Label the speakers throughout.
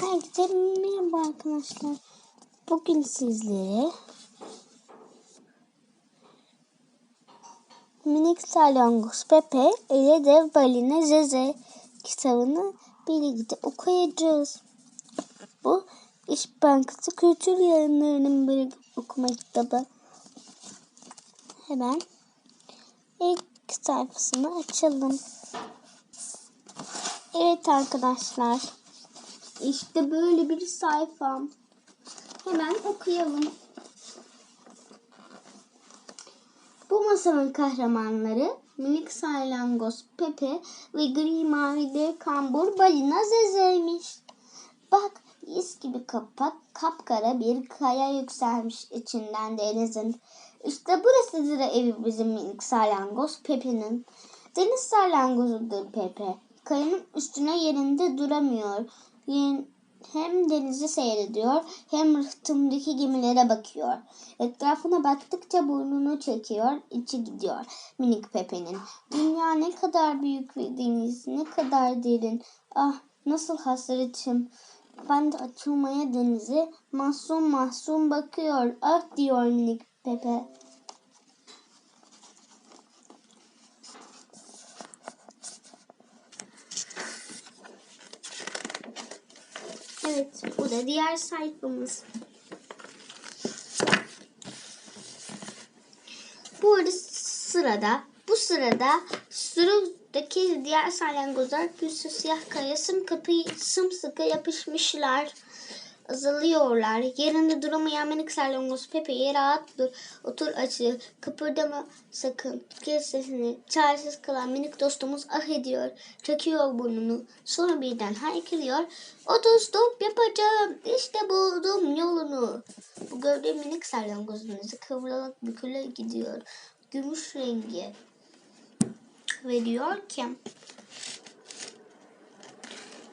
Speaker 1: Herkese merhaba arkadaşlar. Bugün sizlere Minik Salyangoz Pepe ile Dev Balina Zeze kitabını birlikte okuyacağız. Bu İş Bankası Kültür Yayınları'nın bir okuma kitabı. Hemen ilk sayfasını açalım. Evet arkadaşlar. İşte böyle bir sayfam. Hemen okuyalım. Bu masalın kahramanları minik salyangoz Pepe ve gri mavi dev kambur balina Zeze'ymiş. Bak iz gibi kapak kapkara bir kaya yükselmiş içinden denizin. İşte burasıdır evi bizim minik salyangoz Pepe'nin. Deniz salyangozudur Pepe. Kayanın üstüne yerinde duramıyor. Hem denizi seyrediyor hem rıhtımdaki gemilere bakıyor. Etrafına baktıkça burnunu çekiyor, içi gidiyor minik Pepe'nin. Dünya ne kadar büyük ve deniz ne kadar derin. Ah nasıl hasretim. Ben de açılmaya denize mahzun mahzun bakıyor. Ah diyor minik Pepe. Evet, bu da diğer sayfamız. Bu arada sırada, bu sırada sürüdeki diğer salyangozlar bir siyah kaya sımkapı sımsıkı yapışmışlar. Azalıyorlar. Yerinde duramayan minik salyangoz Pepe'ye rahat dur. Otur açı. Kıpırdama sakın. Kes sesini. Çaresiz kalan minik dostumuz ah ediyor. Çekiyor burnunu. Sonra birden haykırıyor. Otostop yapacağım. İşte buldum yolunu. Bu gördüğüm minik salyangozun izi kıvrılarak büküle gidiyor. Gümüş rengi. Ve diyor ki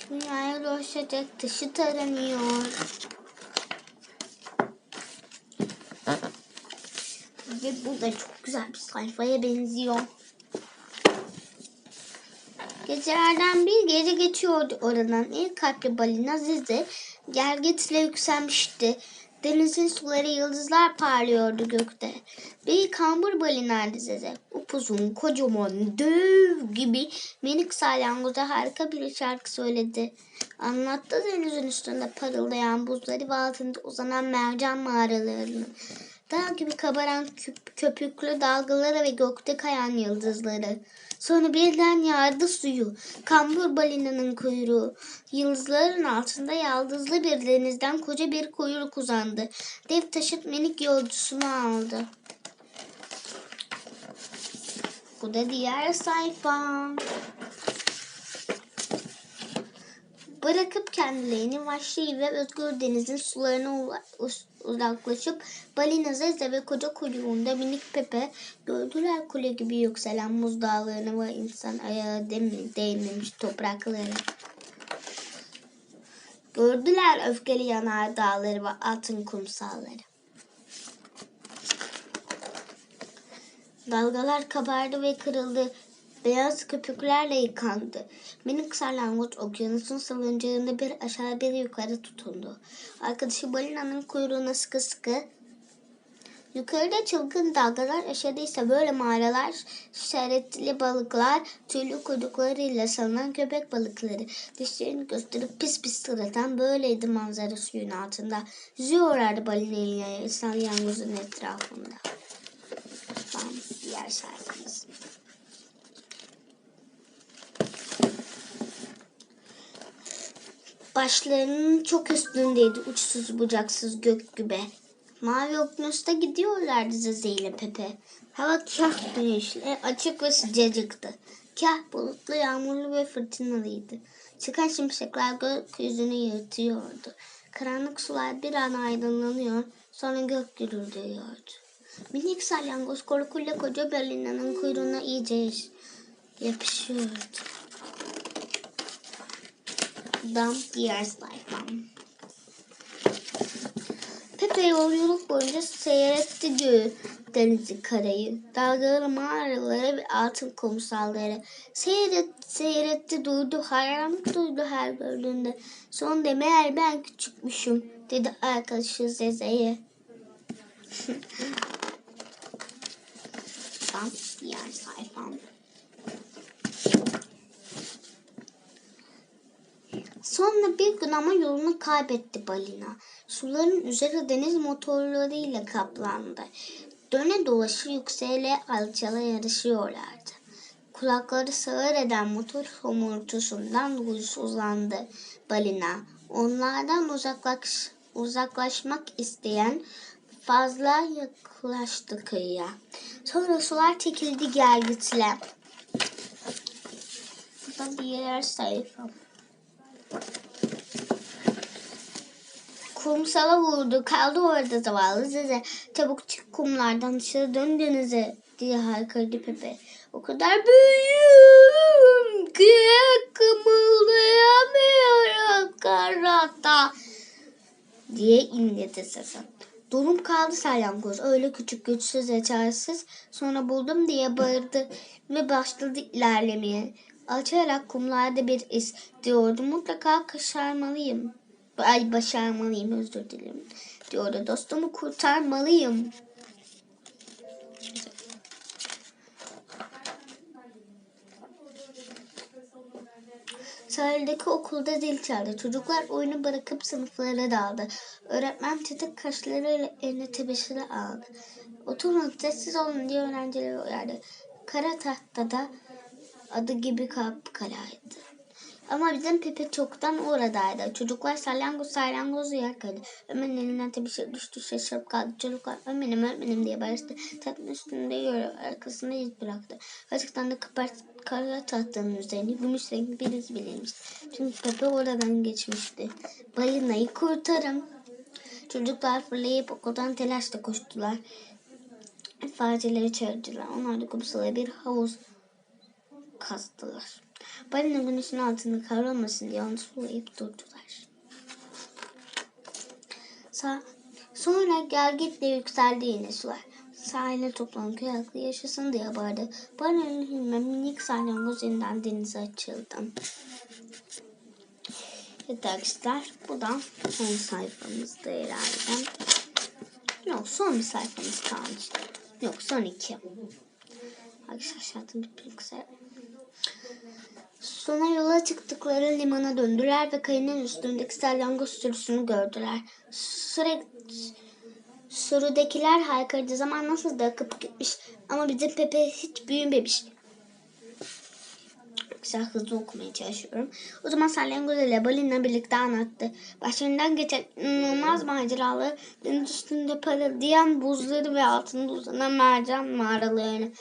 Speaker 1: Dünyaya ulaşacak taşı taranıyor. Ve bu da çok güzel bir sayfaya benziyor. Gecelerden bir gece geçiyordu oradan. İlk kalpli balina Zize gergetle yükselmişti. Denizin suları yıldızlar parlıyordu gökte. Bir kambur balinaydı Zeze. Upuzun, kocaman, dev gibi minik salyangoza harika bir şarkı söyledi. Anlattı denizin üstünde parıldayan buzları ve altında uzanan mercan mağaralarını. Dağ gibi kabaran küp, köpüklü dalgaları ve gökte kayan yıldızları. Sonra birden yağdı suyu. Kambur balinanın kuyruğu. Yıldızların altında yaldızlı bir denizden koca bir kuyruk uzandı. Dev taşıt minik yolcusunu aldı. Bu da diğer sayfa. Bırakıp kendilerini vahşi ve özgür denizin sularına uzaklaşıp balina Zeze ve koca kuyruğunda minik Pepe gördüler kule gibi yükselen buz dağlarını ve insan ayağı değmemiş toprakları. Gördüler öfkeli yanar dağları ve altın kumsalları. Dalgalar kabardı ve kırıldı. Beyaz köpüklerle yıkandı. Minik salyangoç okyanusun salıncağında bir aşağı bir yukarı tutundu. Arkadaşı balinanın kuyruğuna sıkı sıkı Yukarıda çılgın dalgalar, aşağıda ise böyle mağaralar, şeretli balıklar, tüylü kuyruklarıyla salınan köpek balıkları. Dişlerini gösterip pis pis sıratan böyleydi manzara suyun altında. Yüzüyorlardı balinayla salyangozun etrafında. Tamam, diğer sayfamız. Başlarının çok üstündeydi uçsuz bucaksız gök gibi. Mavi okyanusta gidiyorlardı Zeze ile Pepe. Hava kah güneşli, açık ve sıcacıktı. Kah bulutlu, yağmurlu ve fırtınalıydı. Çıkan şimşekler gökyüzünü yırtıyordu. Karanlık sular bir an aydınlanıyor, sonra gök gürüldüyordu. Minik salyangoz korkuyla koca balinanın kuyruğuna iyice yapışıyordu. Dam diğer sayfam. Pepe yolculuk boyunca seyretti göğü. denizi karayı, dalgalı mağaraları ve altın kumsalları. Seyret, seyretti duydu, hayranlık duydu her gördüğünde. Sonunda meğer ben küçükmüşüm dedi arkadaşı Zeze'ye. Tam diğer sayfam. Sonra bir gün ama yolunu kaybetti balina. Suların üzeri deniz motorlarıyla kaplandı. Döne dolaşır yüksele alçala yarışıyorlardı. Kulakları sağır eden motor homurtusundan huysuzlandı balina. Onlardan uzaklaş, uzaklaşmak isteyen fazla yaklaştı kıyıya. Sonra sular çekildi gelgitile. Bu da diğer sayfam. Kumsala vurdu. Kaldı orada zavallı Zeze. Çabuk çık kumlardan dışarı dön denize diye haykırdı Pepe. O kadar büyüğüm ki kımıldayamıyorum karata diye inledi sesi. Donup kaldı salyangoz. Öyle küçük güçsüz ve çaresiz. Sonra buldum diye bağırdı ve başladı ilerlemeye. Alçalarak kumlarda bir iz diyordu. Mutlaka kaşarmalıyım. Ay başarmalıyım özür dilerim. Diyordu. Dostumu kurtarmalıyım. Sahildeki okulda zil çaldı. Çocuklar oyunu bırakıp sınıflara daldı. Öğretmen titik kaşlarıyla eline tebeşiri aldı. Oturun sessiz olun diye öğrencileri uyardı. Kara tahtada adı gibi kapkaraydı. Ama bizim Pepe çoktan oradaydı. Çocuklar salyangoz salyangoz yerken Ömer'in elinden tebeşir düştü şaşırıp kaldı. Çocuklar Ömer'im Ömer'im diye bağırdı. Tahtın üstünde yürü arkasında iz bıraktı. Açıktan da kapar, kara tahtanın üzerine gümüş renkli bir iz belirmişti. Çünkü Pepe oradan geçmişti. Balinayı kurtarın. Çocuklar fırlayıp okuldan telaşla koştular. Facileri çağırdılar. Onlar da kumsala bir havuz kazdılar. Balina güneşin altında kavrulmasın diye onu sulayıp durdular. Sa sonra gelgitle yükseldi yine sular. Sahile toplanan köy halkı yaşasın diye bağırdı. Balina'nın hilme minik salyangoz yeniden denize açıldı. Evet arkadaşlar bu da son sayfamızda herhalde. Yok son bir sayfamız kalmış. Yok son iki. Arkadaşlar şartım bir bilgisayar. Sonra yola çıktıkları limana döndüler ve kayının üstündeki salyangoz sürüsünü gördüler. Sürekli sürüdekiler haykırdı zaman nasıl da akıp gitmiş ama bizim Pepe hiç büyümemiş. Güzel hızlı okumaya çalışıyorum. O zaman salyangoz ile balina birlikte anlattı. Başlarından geçen inanılmaz maceralı deniz üstünde parıldayan buzları ve altında uzanan mercan mağaralarını,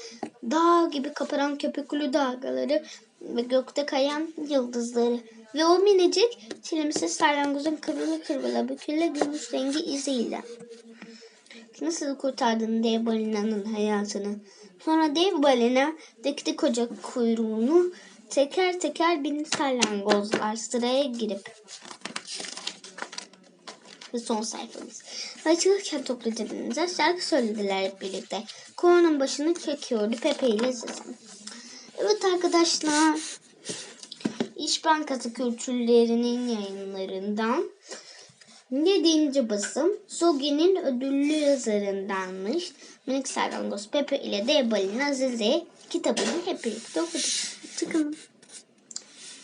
Speaker 1: dağ gibi kaparan köpüklü dalgaları ve gökte kayan yıldızları ve o minicik çilimsiz salyangozun kıvrıla kıvrıla büküle gümüş rengi iziyle. Nasıl kurtardın dev balinanın hayatını? Sonra dev balina dikti koca kuyruğunu teker teker bin salyangozlar sıraya girip ve son sayfamız. Açılırken toplu cebimize şarkı söylediler hep birlikte. Koronun başını çekiyordu Pepe ile Zezem. Evet arkadaşlar. İş Bankası kültürlerinin yayınlarından 7. basım Zogi'nin ödüllü yazarındanmış. Minik Salyangoz Pepe ile Dev Balina Zeze kitabını hep birlikte okuduk. Tıkın.